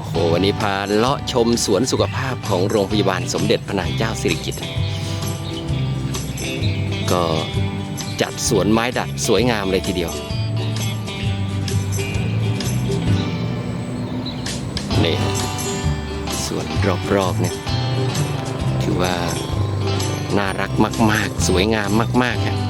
โอ้โหวันนี้พาเลาะชมสวนสุขภาพของโรงพยาบาลสมเด็จพระนางเจ้าสิริกิติ์ก็จัดสวนไม้ดัดสวยงามเลยทีเดียว นี่สวนรอบๆเนี่ยถือว่าน่ารักมาก ๆ สวยงามมากๆครับ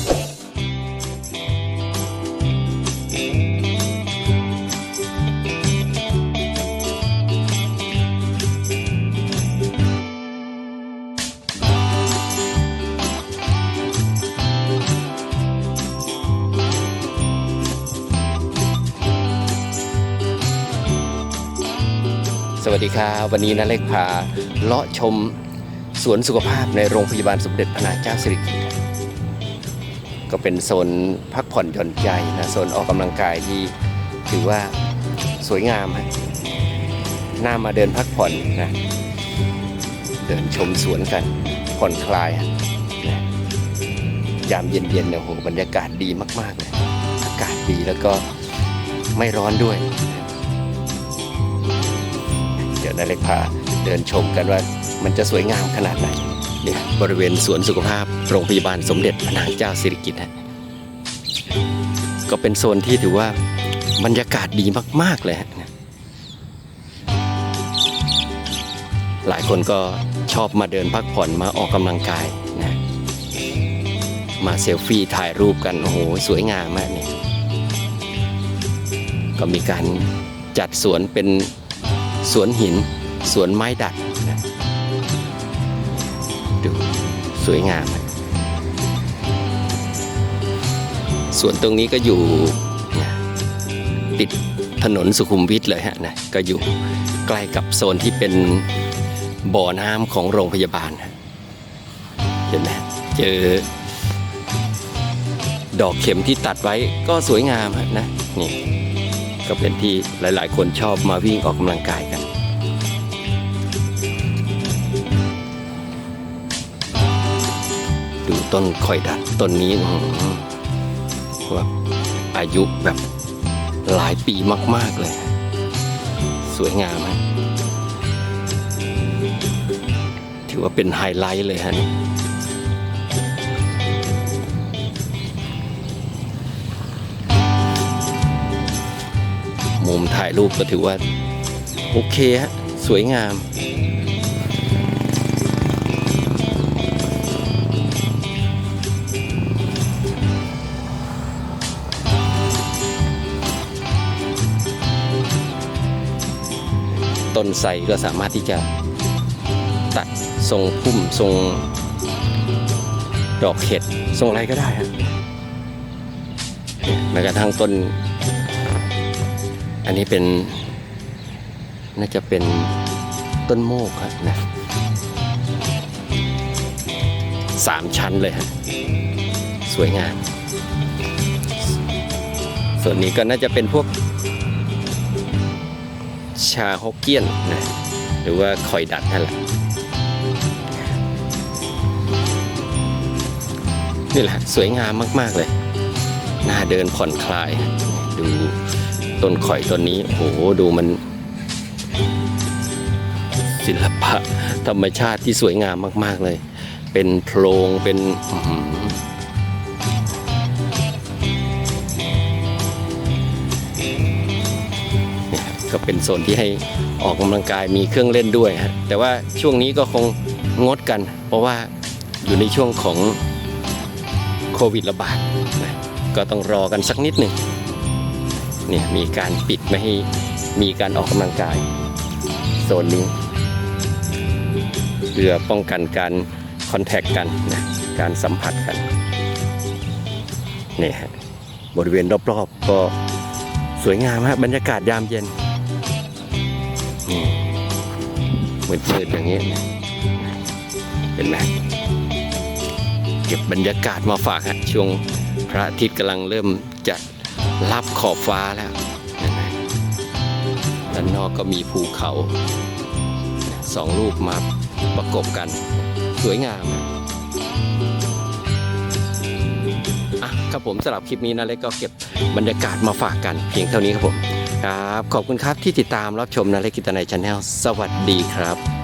สวัสดีครับวันนี้นะเล็กพาเลาะชมสวนสุขภาพในโรงพยาบาลสมเด็จพระนางเจ้าสิริกิติ์ก็เป็นโซนพักผ่อนหย่อนใจนะโซนออกกำลังกายที่ถือว่าสวยงามฮะน่ามาเดินพักผ่อนนะเดินชมสวนกันผ่อนคลายฮะนะยามเย็นๆเนี่ยโหบรรยากาศดีมากๆเลยอากาศดีแล้วก็ไม่ร้อนด้วย ดี๋ยวนาเล็กพาเดินชมกันว่ามันจะสวยงามขนาดไหนเนี่ยบริเวณสวนสุขภาพโรงพยาบาลสมเด็จพระนางเจ้าสิริกิติ์ฮะก็เป็นโซนที่ถือว่าบรรยากาศดีมาก ๆ เลยฮะหลายคนก็ชอบมาเดินพักผ่อนมาออกกำลังกายนะมาเซลฟี่ถ่ายรูปกัน โอ้โห สวยงามมากเนี่ยก็มีการจัดสวนเป็น สวนหิน สวนไม้ดัดนะดูสวยงามนะสวนตรงนี้ก็อยู่นะติดถนนสุขุมวิทเลยฮะนะก็อยู่ใกล้กับโซนที่เป็นบ่อน้ำของโรงพยาบาลนะเห็นไหมเจอ ดอกเข็มที่ตัดไว้ก็สวยงามนะนี่ ก็เป็นที่หลาย ๆ คนชอบมาวิ่งออกกำลังกายกัน ดูต้นคอยดัดต้นนี้ว่าอายุแบบหลายปีมาก ๆ เลย สวยงามฮะถือว่าเป็นไฮไลท์เลยฮะ มุมถ่ายรูปก็ถือว่า โอเคฮะ สวยงามต้นไทรก็สามารถที่จะตัดทรงพุ่มทรงดอกเห็ดทรงอะไรก็ได้ฮะแม้กระทั่งต้น อันนี้เป็นน่าจะเป็นต้นโมกครับนะสามชั้นเลยฮะสวยงาม ส่วนนี้ก็น่าจะเป็นพวก ชาฮกเกี้ยนนะหรือว่าคอยดัดนั่นแหละนี่แหละ สวยงามมาก ๆ เลย น่าเดินผ่อนคลาย ดู ต้นข่อยต้นนี้โอ้โหดูมัน ศิลปะธรรมชาติที่สวยงามมาก ๆเลย เป็นโพรงเป็นเนี่ยก็เป็นโซนที่ให้ออกกำลังกายมีเครื่องเล่นด้วยฮะแต่ว่าช่วงนี้ก็คงงดกัน เพราะว่าอยู่ในช่วงของโควิดระบาดก็ต้องรอกันสักนิดหนึ่ง เนี่ยมีการปิดไม่ให้มีการออกกำลังกายโซนนี้เพื่อป้องกันการคอนแทคกันนะการสัมผัสกันนี่ฮะบริเวณรอบๆก็สวยงามฮะบรรยากาศยามเย็นนี่มืดอย่างนี้นะเห็นไหมเก็บบรรยากาศมาฝากฮะช่วงพระอาทิตย์กำลังเริ่มจะ รับขอบฟ้าแล้วด้านนอกก็มีภูเขาสองลูกมาประกบกัน สวยงามอะครับผมสำหรับคลิปนี้นะเล็กก็เก็บบรรยากาศมาฝากกันเพียงเท่านี้ครับผม ครับ ขอบคุณครับที่ติดตามรับชมนาเล็กกิตนายชาแนลสวัสดีครับ